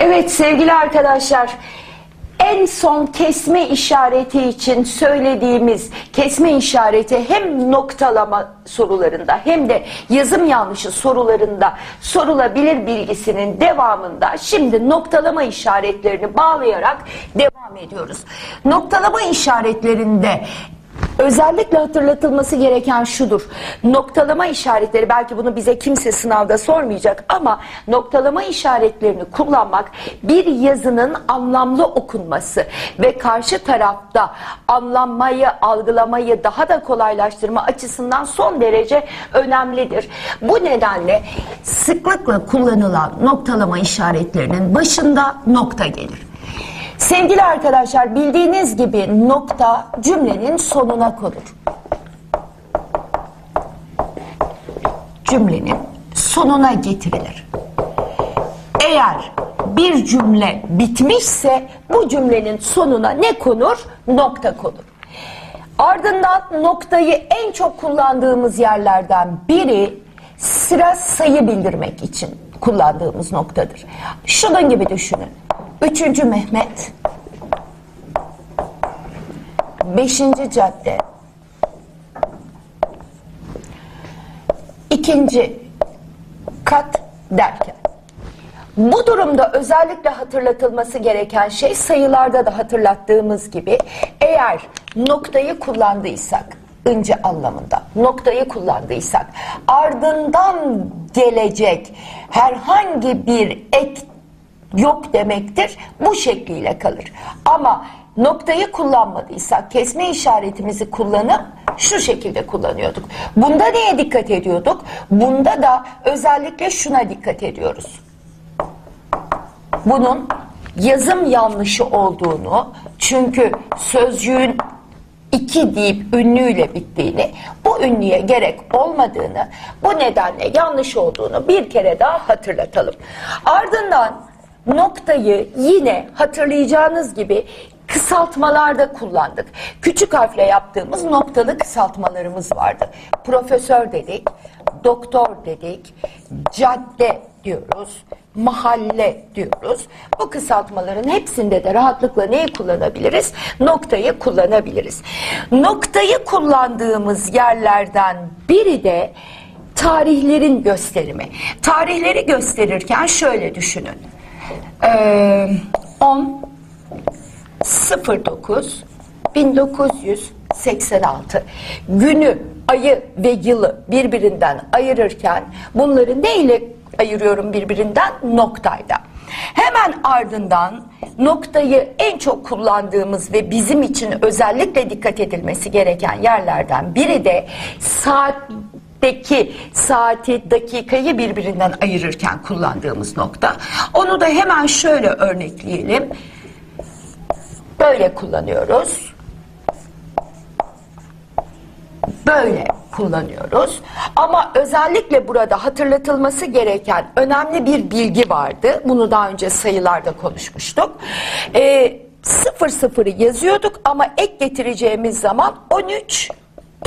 Evet sevgili arkadaşlar en son kesme işareti için söylediğimiz kesme işareti hem noktalama sorularında hem de yazım yanlışı sorularında sorulabilir bilgisinin devamında şimdi noktalama işaretlerini bağlayarak devam ediyoruz. Noktalama işaretlerinde Özellikle hatırlatılması gereken şudur. Noktalama işaretleri belki bunu bize kimse sınavda sormayacak ama noktalama işaretlerini kullanmak bir yazının anlamlı okunması ve karşı tarafta anlamayı, algılamayı daha da kolaylaştırma açısından son derece önemlidir. Bu nedenle sıklıkla kullanılan noktalama işaretlerinin başında nokta gelir. Sevgili arkadaşlar bildiğiniz gibi nokta cümlenin sonuna konur. Cümlenin sonuna getirilir. Eğer bir cümle bitmişse bu cümlenin sonuna ne konur? Nokta konur. Ardından noktayı en çok kullandığımız yerlerden biri sıra sayı bildirmek için kullandığımız noktadır. Şunun gibi düşünün. Üçüncü Mehmet, beşinci cadde, ikinci kat derken. Bu durumda özellikle hatırlatılması gereken şey sayılarda da hatırlattığımız gibi eğer noktayı kullandıysak ince anlamında noktayı kullandıysak ardından gelecek herhangi bir ek yok demektir. Bu şekliyle kalır. Ama noktayı kullanmadıysak kesme işaretimizi kullanıp şu şekilde kullanıyorduk. Bunda neye dikkat ediyorduk? Bunda da özellikle şuna dikkat ediyoruz. Bunun yazım yanlışı olduğunu çünkü sözcüğün iki deyip ünlüyle bittiğini, bu ünlüye gerek olmadığını, bu nedenle yanlış olduğunu bir kere daha hatırlatalım. Ardından noktayı yine hatırlayacağınız gibi kısaltmalarda kullandık. Küçük harfle yaptığımız noktalı kısaltmalarımız vardı. Profesör dedik, doktor dedik, cadde diyoruz, mahalle diyoruz. Bu kısaltmaların hepsinde de rahatlıkla neyi kullanabiliriz? Noktayı kullanabiliriz. Noktayı kullandığımız yerlerden biri de tarihlerin gösterimi. Tarihleri gösterirken şöyle düşünün. Ee, 10 09 1986 günü, ayı ve yılı birbirinden ayırırken bunları neyle ayırıyorum birbirinden? Noktayla. Hemen ardından noktayı en çok kullandığımız ve bizim için özellikle dikkat edilmesi gereken yerlerden biri de saatteki saati, dakikayı birbirinden ayırırken kullandığımız nokta. Onu da hemen şöyle örnekleyelim. Böyle kullanıyoruz. Böyle kullanıyoruz. Ama özellikle burada hatırlatılması gereken önemli bir bilgi vardı. Bunu daha önce sayılarda konuşmuştuk. Ee, sıfır sıfırı yazıyorduk ama ek getireceğimiz zaman 13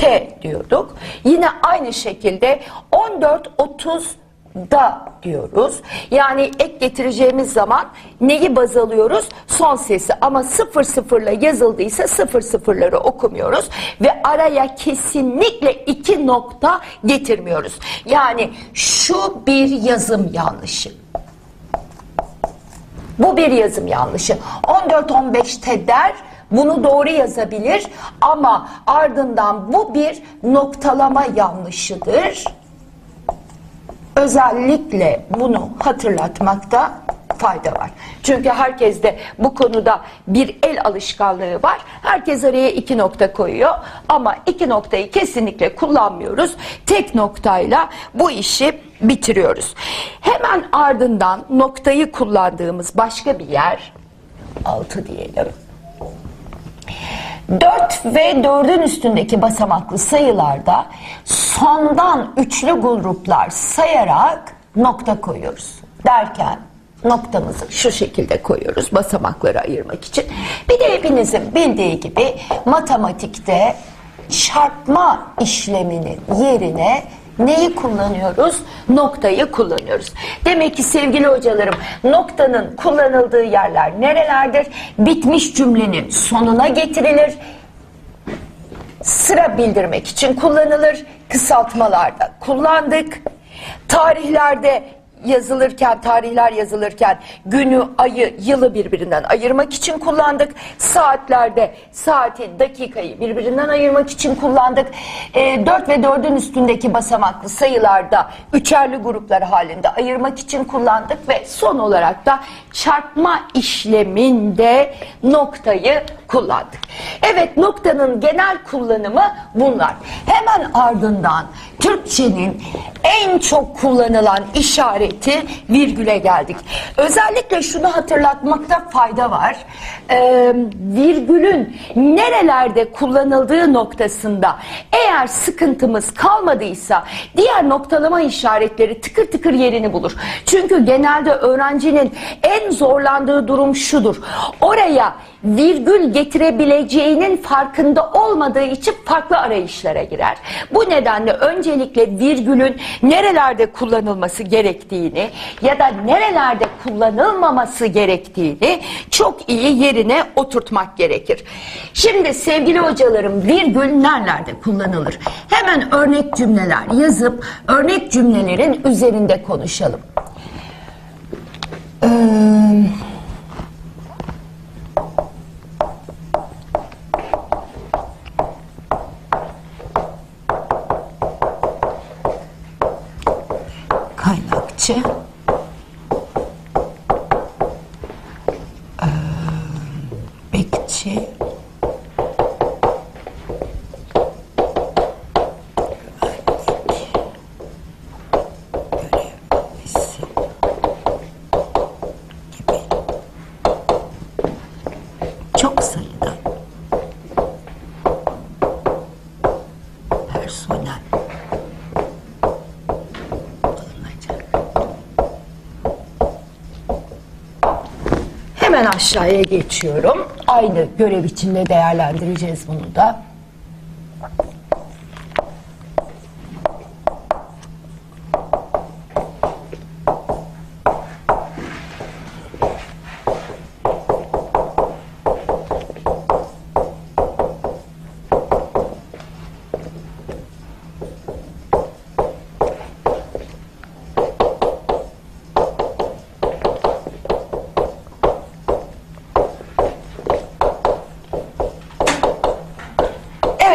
T diyorduk. Yine aynı şekilde 14 30 da diyoruz. Yani ek getireceğimiz zaman neyi baz alıyoruz? Son sesi ama sıfır sıfırla yazıldıysa sıfır sıfırları okumuyoruz ve araya kesinlikle iki nokta getirmiyoruz. Yani şu bir yazım yanlışı. Bu bir yazım yanlışı. 14-15'te der bunu doğru yazabilir ama ardından bu bir noktalama yanlışıdır özellikle bunu hatırlatmakta fayda var. Çünkü herkeste bu konuda bir el alışkanlığı var. Herkes araya iki nokta koyuyor ama iki noktayı kesinlikle kullanmıyoruz. Tek noktayla bu işi bitiriyoruz. Hemen ardından noktayı kullandığımız başka bir yer altı diyelim. 4 ve 4'ün üstündeki basamaklı sayılarda sondan üçlü gruplar sayarak nokta koyuyoruz. Derken noktamızı şu şekilde koyuyoruz basamakları ayırmak için. Bir de hepinizin bildiği gibi matematikte çarpma işleminin yerine Neyi kullanıyoruz? Noktayı kullanıyoruz. Demek ki sevgili hocalarım noktanın kullanıldığı yerler nerelerdir? Bitmiş cümlenin sonuna getirilir. Sıra bildirmek için kullanılır. Kısaltmalarda kullandık. Tarihlerde yazılırken, tarihler yazılırken günü, ayı, yılı birbirinden ayırmak için kullandık. Saatlerde saati, dakikayı birbirinden ayırmak için kullandık. E, 4 ve 4'ün üstündeki basamaklı sayılarda üçerli gruplar halinde ayırmak için kullandık ve son olarak da çarpma işleminde noktayı kullandık. Evet noktanın genel kullanımı bunlar. Hemen ardından Türkçenin en çok kullanılan işareti virgüle geldik. Özellikle şunu hatırlatmakta fayda var. Ee, virgülün nerelerde kullanıldığı noktasında eğer sıkıntımız kalmadıysa diğer noktalama işaretleri tıkır tıkır yerini bulur. Çünkü genelde öğrencinin en zorlandığı durum şudur. Oraya virgül getirebileceğinin farkında olmadığı için farklı arayışlara girer. Bu nedenle öncelikle virgülün nerelerde kullanılması gerektiğini ya da nerelerde kullanılmaması gerektiğini çok iyi yerine oturtmak gerekir. Şimdi sevgili hocalarım virgül nerelerde kullanılır? Hemen örnek cümleler yazıp örnek cümlelerin üzerinde konuşalım. Ee, Hemen aşağıya geçiyorum. Aynı görev içinde değerlendireceğiz bunu da.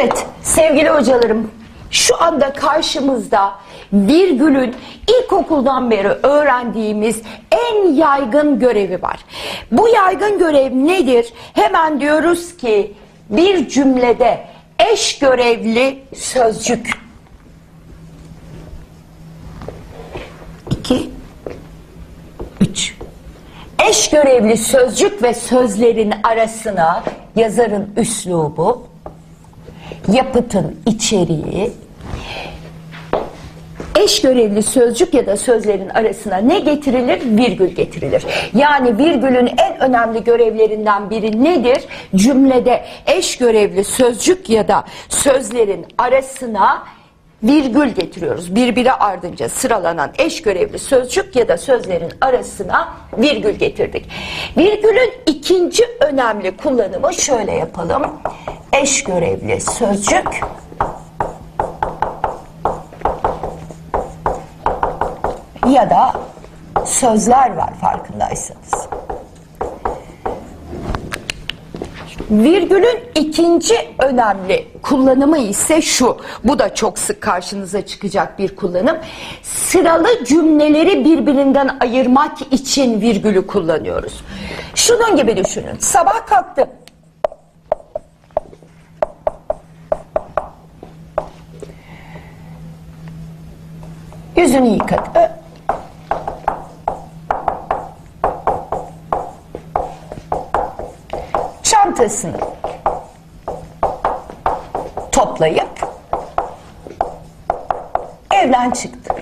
Evet sevgili hocalarım şu anda karşımızda virgülün ilkokuldan beri öğrendiğimiz en yaygın görevi var. Bu yaygın görev nedir? Hemen diyoruz ki bir cümlede eş görevli sözcük. İki, üç. Eş görevli sözcük ve sözlerin arasına yazarın üslubu, yapıtın içeriği, eş görevli sözcük ya da sözlerin arasına ne getirilir? Virgül getirilir. Yani virgülün en önemli görevlerinden biri nedir? Cümlede eş görevli sözcük ya da sözlerin arasına virgül getiriyoruz. Birbiri ardınca sıralanan eş görevli sözcük ya da sözlerin arasına virgül getirdik. Virgülün ikinci önemli kullanımı şöyle yapalım. Eş görevli sözcük ya da sözler var farkındaysanız. Virgülün ikinci önemli kullanımı ise şu. Bu da çok sık karşınıza çıkacak bir kullanım. Sıralı cümleleri birbirinden ayırmak için virgülü kullanıyoruz. Şunun gibi düşünün. Sabah kalktım. Yüzünü yıkadı. Çantasını toplayıp evden çıktı.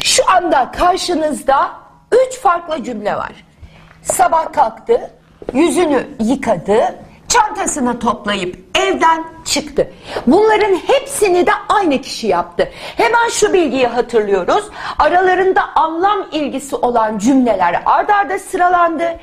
Şu anda karşınızda üç farklı cümle var. Sabah kalktı, yüzünü yıkadı, çantasını toplayıp evden çıktı. Bunların hepsini de aynı kişi yaptı. Hemen şu bilgiyi hatırlıyoruz. Aralarında anlam ilgisi olan cümleler ard arda sıralandı.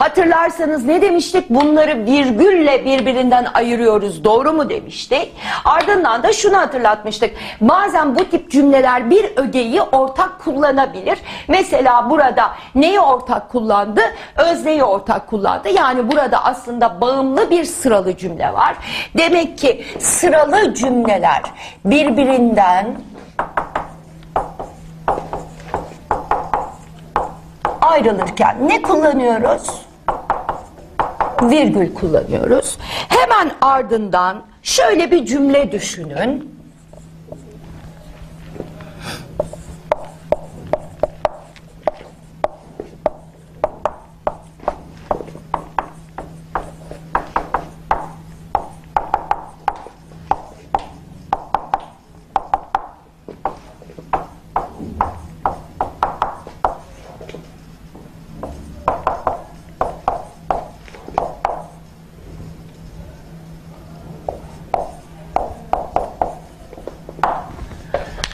Hatırlarsanız ne demiştik? Bunları virgülle birbirinden ayırıyoruz. Doğru mu demiştik? Ardından da şunu hatırlatmıştık. Bazen bu tip cümleler bir ögeyi ortak kullanabilir. Mesela burada neyi ortak kullandı? Özneyi ortak kullandı. Yani burada aslında bağımlı bir sıralı cümle var. Demek ki sıralı cümleler birbirinden ayrılırken ne kullanıyoruz? Virgül kullanıyoruz. Hemen ardından şöyle bir cümle düşünün.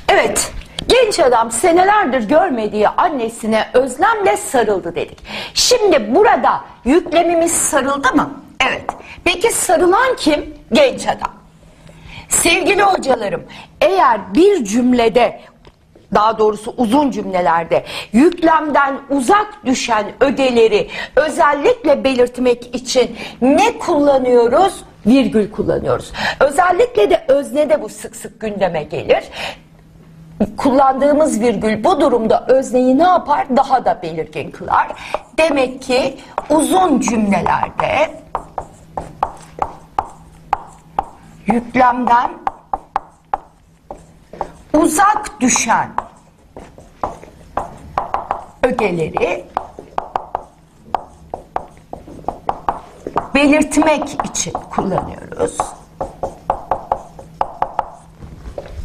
Evet, genç adam senelerdir görmediği annesine özlemle sarıldı dedik. Şimdi burada yüklemimiz sarıldı mı? Evet. Peki sarılan kim? Genç adam. Sevgili hocalarım, eğer bir cümlede daha doğrusu uzun cümlelerde yüklemden uzak düşen ögeleri özellikle belirtmek için ne kullanıyoruz? Virgül kullanıyoruz. Özellikle de öznede bu sık sık gündeme gelir kullandığımız virgül bu durumda özneyi ne yapar? Daha da belirgin kılar. Demek ki uzun cümlelerde yüklemden uzak düşen ögeleri belirtmek için kullanıyoruz.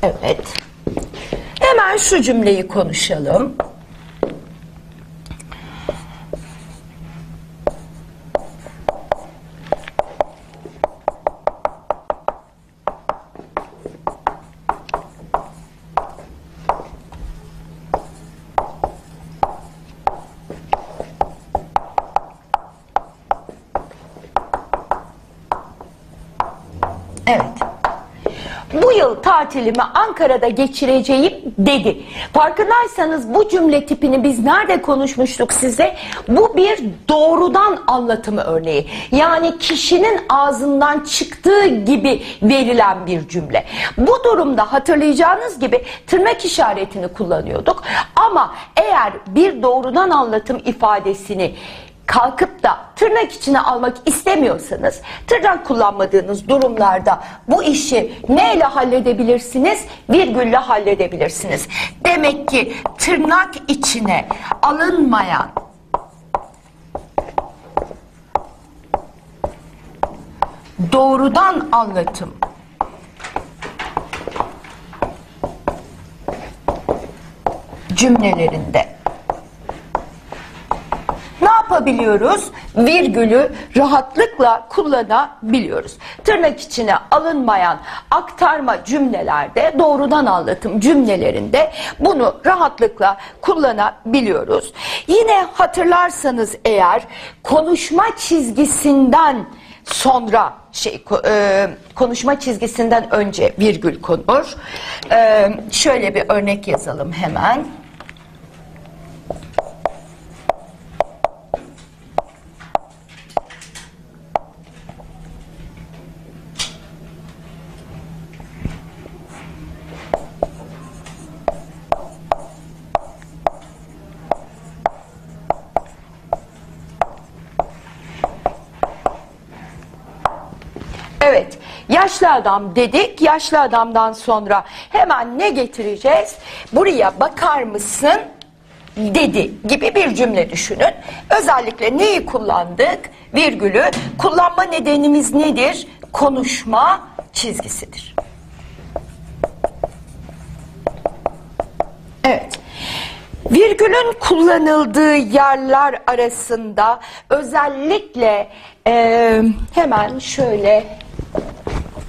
Evet. Hemen şu cümleyi konuşalım. Evet. Bu yıl tatilimi Ankara'da geçireceğim dedi. Farkındaysanız bu cümle tipini biz nerede konuşmuştuk size? Bu bir doğrudan anlatımı örneği. Yani kişinin ağzından çıktığı gibi verilen bir cümle. Bu durumda hatırlayacağınız gibi tırnak işaretini kullanıyorduk. Ama eğer bir doğrudan anlatım ifadesini kalkıp da tırnak içine almak istemiyorsanız tırnak kullanmadığınız durumlarda bu işi neyle halledebilirsiniz? Virgülle halledebilirsiniz. Demek ki tırnak içine alınmayan doğrudan anlatım cümlelerinde yapabiliyoruz? Virgülü rahatlıkla kullanabiliyoruz. Tırnak içine alınmayan aktarma cümlelerde, doğrudan anlatım cümlelerinde bunu rahatlıkla kullanabiliyoruz. Yine hatırlarsanız eğer konuşma çizgisinden sonra şey e, konuşma çizgisinden önce virgül konur. E, şöyle bir örnek yazalım hemen. Evet, yaşlı adam dedik. Yaşlı adamdan sonra hemen ne getireceğiz? Buraya bakar mısın? dedi gibi bir cümle düşünün. Özellikle neyi kullandık? Virgülü. Kullanma nedenimiz nedir? Konuşma çizgisidir. Evet. Virgülün kullanıldığı yerler arasında özellikle e, hemen şöyle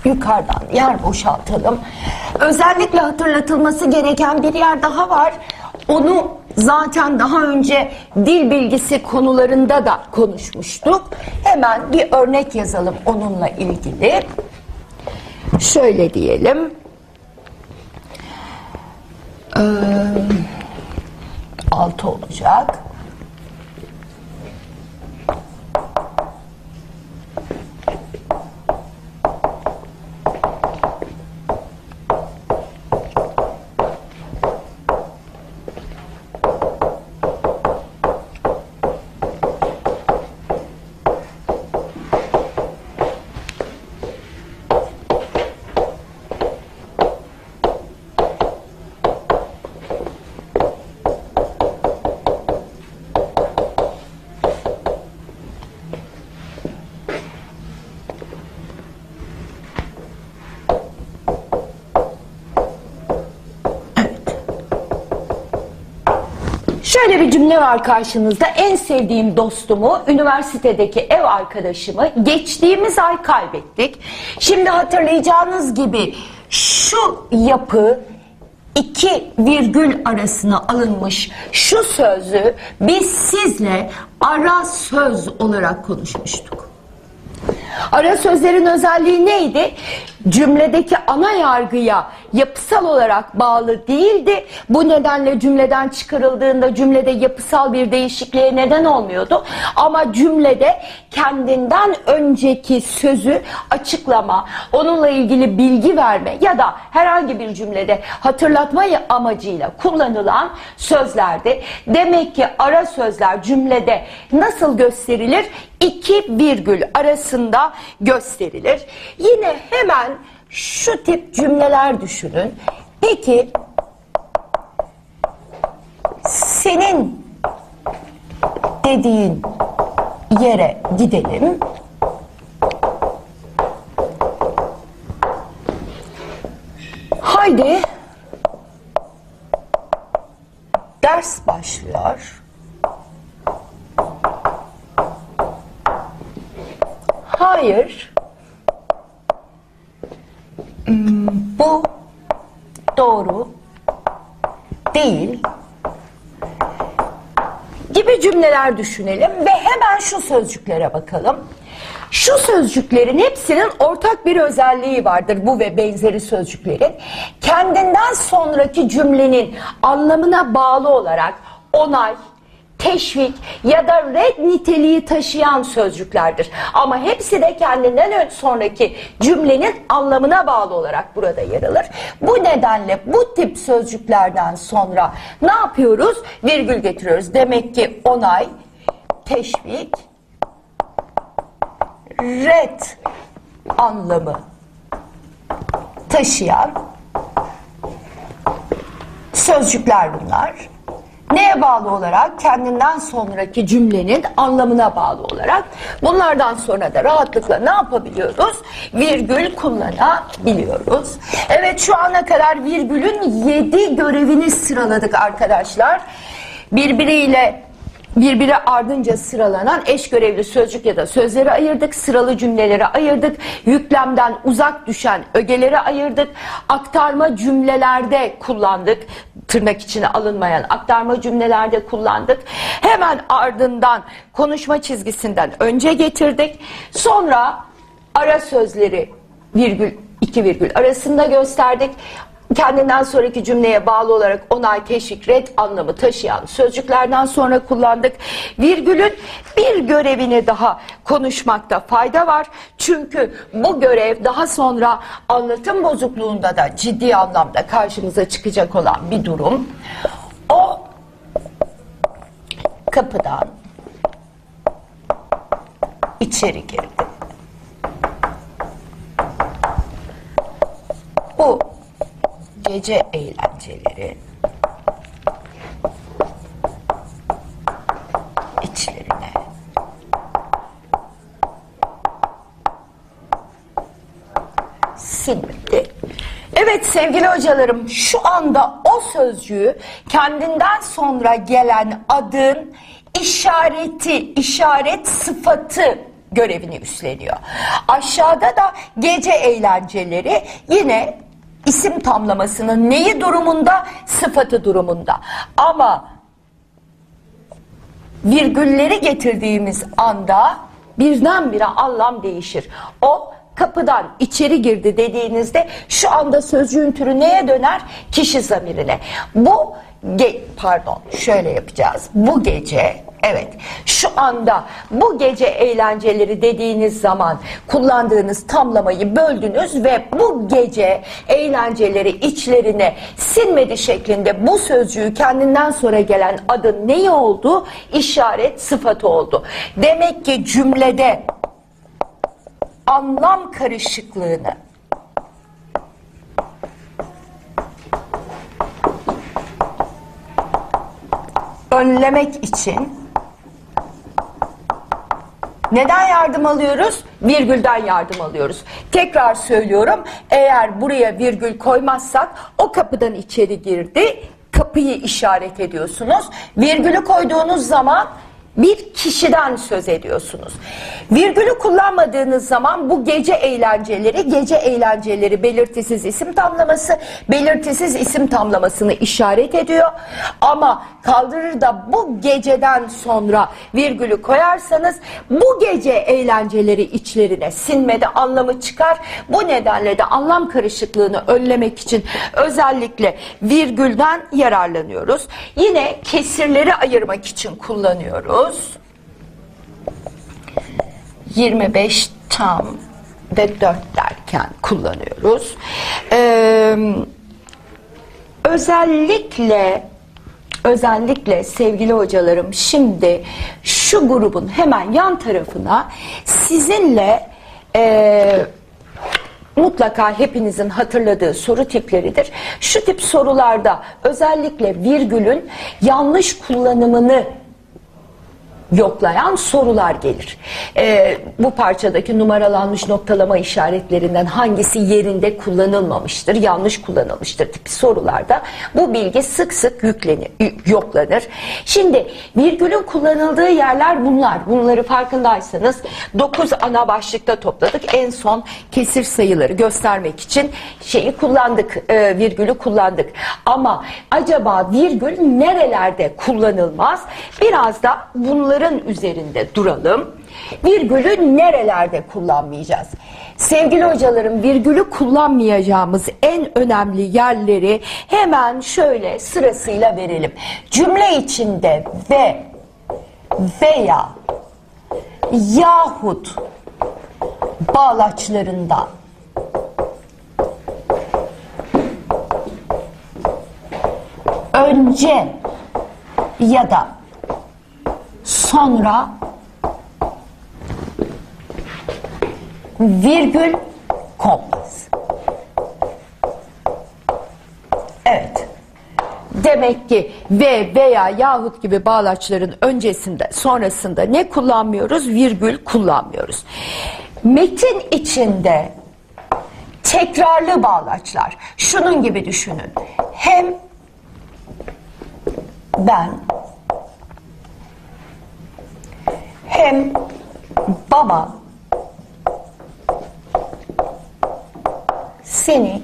yukarıdan yer boşaltalım. Özellikle hatırlatılması gereken bir yer daha var. Onu zaten daha önce dil bilgisi konularında da konuşmuştuk. Hemen bir örnek yazalım onunla ilgili. Şöyle diyelim. Ee, altı olacak. Şöyle bir cümle var karşınızda. En sevdiğim dostumu, üniversitedeki ev arkadaşımı geçtiğimiz ay kaybettik. Şimdi hatırlayacağınız gibi şu yapı iki virgül arasına alınmış şu sözü biz sizle ara söz olarak konuşmuştuk. Ara sözlerin özelliği neydi? Cümledeki ana yargıya yapısal olarak bağlı değildi. Bu nedenle cümleden çıkarıldığında cümlede yapısal bir değişikliğe neden olmuyordu. Ama cümlede kendinden önceki sözü açıklama, onunla ilgili bilgi verme ya da herhangi bir cümlede hatırlatma amacıyla kullanılan sözlerdi. Demek ki ara sözler cümlede nasıl gösterilir? İki virgül arasında gösterilir. Yine hemen şu tip cümleler düşünün. Peki senin dediğin yere gidelim. Haydi ders başlıyor. Hayır. Hmm, bu doğru değil gibi cümleler düşünelim ve hemen şu sözcüklere bakalım. Şu sözcüklerin hepsinin ortak bir özelliği vardır bu ve benzeri sözcüklerin. Kendinden sonraki cümlenin anlamına bağlı olarak onay, teşvik ya da red niteliği taşıyan sözcüklerdir. Ama hepsi de kendinden sonraki cümlenin anlamına bağlı olarak burada yer alır. Bu nedenle bu tip sözcüklerden sonra ne yapıyoruz? Virgül getiriyoruz. Demek ki onay, teşvik, red anlamı taşıyan sözcükler bunlar. Neye bağlı olarak? Kendinden sonraki cümlenin anlamına bağlı olarak. Bunlardan sonra da rahatlıkla ne yapabiliyoruz? Virgül kullanabiliyoruz. Evet şu ana kadar virgülün yedi görevini sıraladık arkadaşlar. Birbiriyle birbiri ardınca sıralanan eş görevli sözcük ya da sözleri ayırdık, sıralı cümleleri ayırdık, yüklemden uzak düşen ögeleri ayırdık, aktarma cümlelerde kullandık, tırnak içine alınmayan aktarma cümlelerde kullandık. Hemen ardından konuşma çizgisinden önce getirdik. Sonra ara sözleri virgül iki virgül arasında gösterdik kendinden sonraki cümleye bağlı olarak onay, teşvik, red anlamı taşıyan sözcüklerden sonra kullandık. Virgülün bir görevini daha konuşmakta fayda var. Çünkü bu görev daha sonra anlatım bozukluğunda da ciddi anlamda karşımıza çıkacak olan bir durum. O kapıdan içeri girdi. Bu gece eğlenceleri içlerine sinmedi. Evet sevgili hocalarım şu anda o sözcüğü kendinden sonra gelen adın işareti, işaret sıfatı görevini üstleniyor. Aşağıda da gece eğlenceleri yine isim tamlamasının neyi durumunda? Sıfatı durumunda. Ama virgülleri getirdiğimiz anda birdenbire anlam değişir. O kapıdan içeri girdi dediğinizde şu anda sözcüğün türü neye döner? Kişi zamirine. Bu ge pardon şöyle yapacağız. Bu gece evet şu anda bu gece eğlenceleri dediğiniz zaman kullandığınız tamlamayı böldünüz ve bu gece eğlenceleri içlerine sinmedi şeklinde bu sözcüğü kendinden sonra gelen adın neyi oldu? İşaret sıfatı oldu. Demek ki cümlede anlam karışıklığını önlemek için neden yardım alıyoruz? Virgülden yardım alıyoruz. Tekrar söylüyorum. Eğer buraya virgül koymazsak o kapıdan içeri girdi. Kapıyı işaret ediyorsunuz. Virgülü koyduğunuz zaman bir kişiden söz ediyorsunuz. Virgülü kullanmadığınız zaman bu gece eğlenceleri, gece eğlenceleri belirtisiz isim tamlaması, belirtisiz isim tamlamasını işaret ediyor. Ama kaldırır da bu geceden sonra virgülü koyarsanız bu gece eğlenceleri içlerine sinmede anlamı çıkar. Bu nedenle de anlam karışıklığını önlemek için özellikle virgülden yararlanıyoruz. Yine kesirleri ayırmak için kullanıyoruz. 25 tam ve 4 derken kullanıyoruz. Ee, özellikle özellikle sevgili hocalarım şimdi şu grubun hemen yan tarafına sizinle e, mutlaka hepinizin hatırladığı soru tipleridir. Şu tip sorularda özellikle virgülün yanlış kullanımını yoklayan sorular gelir. Ee, bu parçadaki numaralanmış noktalama işaretlerinden hangisi yerinde kullanılmamıştır, yanlış kullanılmıştır tipi sorularda bu bilgi sık sık yüklenir, yoklanır. Şimdi virgülün kullanıldığı yerler bunlar. Bunları farkındaysanız 9 ana başlıkta topladık. En son kesir sayıları göstermek için şeyi kullandık, e, virgülü kullandık. Ama acaba virgül nerelerde kullanılmaz? Biraz da bunları bunların üzerinde duralım. Virgülü nerelerde kullanmayacağız? Sevgili hocalarım virgülü kullanmayacağımız en önemli yerleri hemen şöyle sırasıyla verelim. Cümle içinde ve veya yahut bağlaçlarından önce ya da sonra virgül konmaz. Evet. Demek ki ve veya yahut gibi bağlaçların öncesinde sonrasında ne kullanmıyoruz? Virgül kullanmıyoruz. Metin içinde tekrarlı bağlaçlar. Şunun gibi düşünün. Hem ben hem baba seni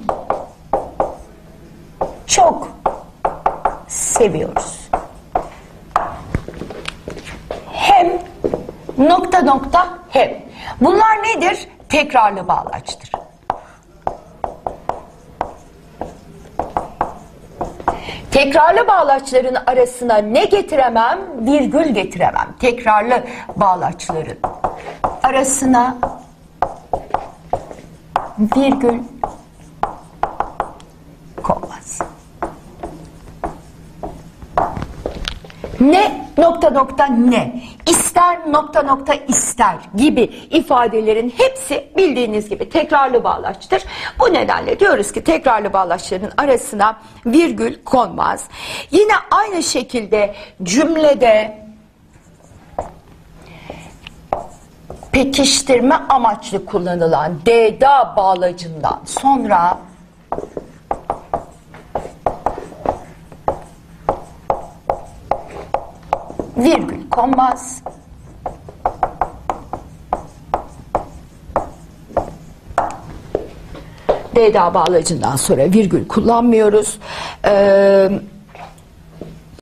çok seviyoruz. Hem nokta nokta hem. Bunlar nedir? Tekrarlı bağlaçtır. Tekrarlı bağlaçların arasına ne getiremem? Virgül getiremem. Tekrarlı bağlaçların arasına virgül konmaz. Ne nokta nokta ne, ister nokta nokta ister gibi ifadelerin hepsi bildiğiniz gibi tekrarlı bağlaçtır. Bu nedenle diyoruz ki tekrarlı bağlaçların arasına virgül konmaz. Yine aynı şekilde cümlede pekiştirme amaçlı kullanılan DDA bağlacından sonra virgül konmaz. D'da bağlacından sonra virgül kullanmıyoruz. Ee,